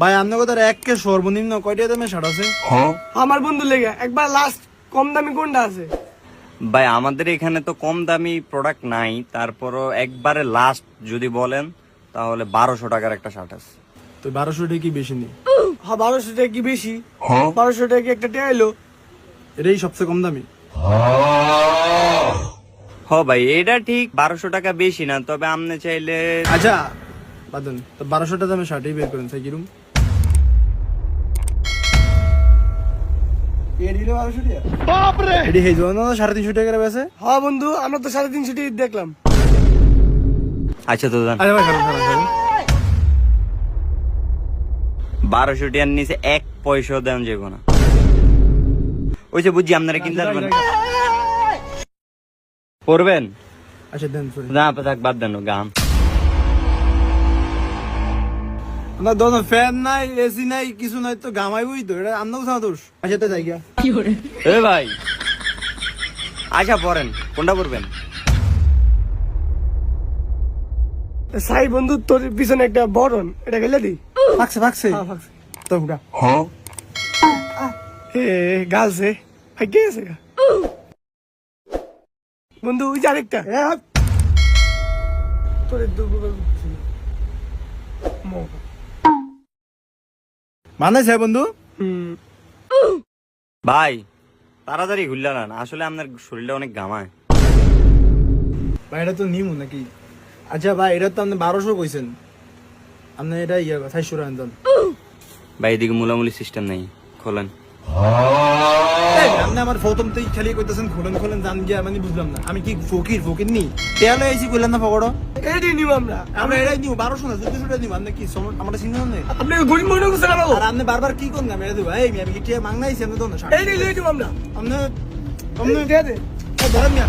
ভাই আপনার কথা এক কে সর্বনিম্ন কয়টা দামে শার্ট আছে? আমার বন্ধু লেগে একবার লাস্ট কম দামি কোনটা আছে? ভাই আমাদের এখানে তো কম দামি প্রোডাক্ট নাই তারপরও একবারে লাস্ট যদি বলেন তাহলে বারোশো টাকার একটা শার্ট আছে। তো বারোশো টাকা কি বেশি নেই? হ্যাঁ বারোশো টাকা কি বেশি? বারোশো টাকা কি একটা টেয়া এলো? এটাই সবচেয়ে কম দামি। হ ভাই এটা ঠিক বারোশো টাকা বেশি না তবে আপনি চাইলে আচ্ছা বাদন তো বারোশো টাকা দামে শার্টই বের করেন তাই কিরম এটি হেই জন্য সাড়ে তিনশো টাকা করে বেছে হ্যাঁ বন্ধু আমরা তো সাড়ে তিনশো টাকা দেখলাম। আচ্ছা তো বারোশো নিচে এক পয়সাও দেন যাব না। ওই যে বুঝছি আপনারা কিনতে পারবেন পড়বেন আচ্ছা দেন না থাক বাদ দেন গান। আমরা দোনো ফ্যান নাই এসি নাই কিছু নাই তো গামাইবই তো এটা আমরা কোথাও দোষ। আচ্ছা তো যাই গিয়া এ ভাই আচ্ছা পড়েন কোনটা পড়বেন? সাই বন্ধু তোর পিছনে একটা বরণ এটা গেলে দি? ফাকছে ফাকছে হ্যাঁ। তো হুডা এ গালছে ভাই কে আছে বন্ধু ওই যে আরেকটা। তোর দুর্বল মানে সে বন্ধু। হুম ভাই তাড়াতাড়ি ঘুরলা না আসলে আপনার শরীরটা অনেক গামায় ভাই এটা তো নিমু নাকি? আচ্ছা ভাই এটা তো আপনি বারোশো কইছেন। আপনি এটা ইয়ে সাইশো টাকা দেন। ভাই এদিকে মুলামুলি সিস্টেম নেই খোলেন। এই, আপনি আমার প্রথম থেকে খালি কইতেছেন খোলেন খোলেন জান গিয়া মানে বুঝলাম না। আমি কি ফকির ফকির নি তেলে আইছি কইলেন না পকড়ো এইটাই নিব আমরা। আমরা এটাই নিউ বারোশো না চোদ্দশো টাকা নিব আপনি কি আমরা চিনি না? আপনি গরিব মনে করছেন আর? আপনি বারবার কি করুন? আমি এটা দেবো। এই আমি কি টিয়া মাংনা আপনি তো না এইটাই লিয়ে দিব আমরা। আপনি আপনি দিয়ে দে ধরেন মিয়া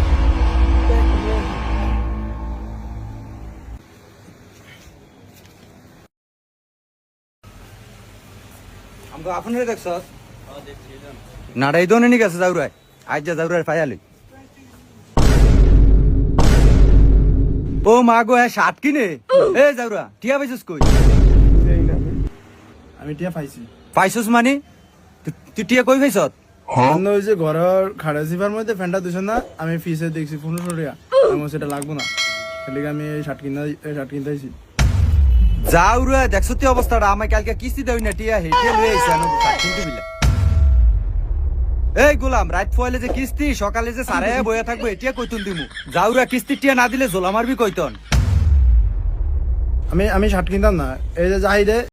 আমগো আপনারে দেখছ নাড়াই দনে নি গেছে যাউরাই আজ যা যাউরাই ফায়ালি ও মা গো হ্যাঁ শার্ট কিনে? এ যাউরা টিয়া পাইছিস কই? আমি টিয়া পাইছি। পাইছিস মানে? তুই টিয়া কই পাইছত আপনি ওই যে ঘরের খাড়া জিপার মধ্যে ফ্যানটা দিছেন না আমি ফিসে দেখছি পনেরোশো টাকা আমি সেটা লাগবো না। সেটাকে আমি এই শার্ট কিনা এই শার্ট কিনতে আইছি। যাউরা দেখছ তুই অবস্থাটা? আমায় কালকে কিস্তি দেই না টিয়া হেটিয়া লই আইছে আমি শার্ট কিনতে বিলে এই গোলাম, রাত পয়লে যে কিস্তি, সকালে যে সারে বইয়া থাকব, এটিয়া কইতুন দিমু। যাউরা কিস্তি টিয়া না দিলে জোলা মারবি কইতন। আমি আমি শার্ট কিনতাম না। এই যে যাই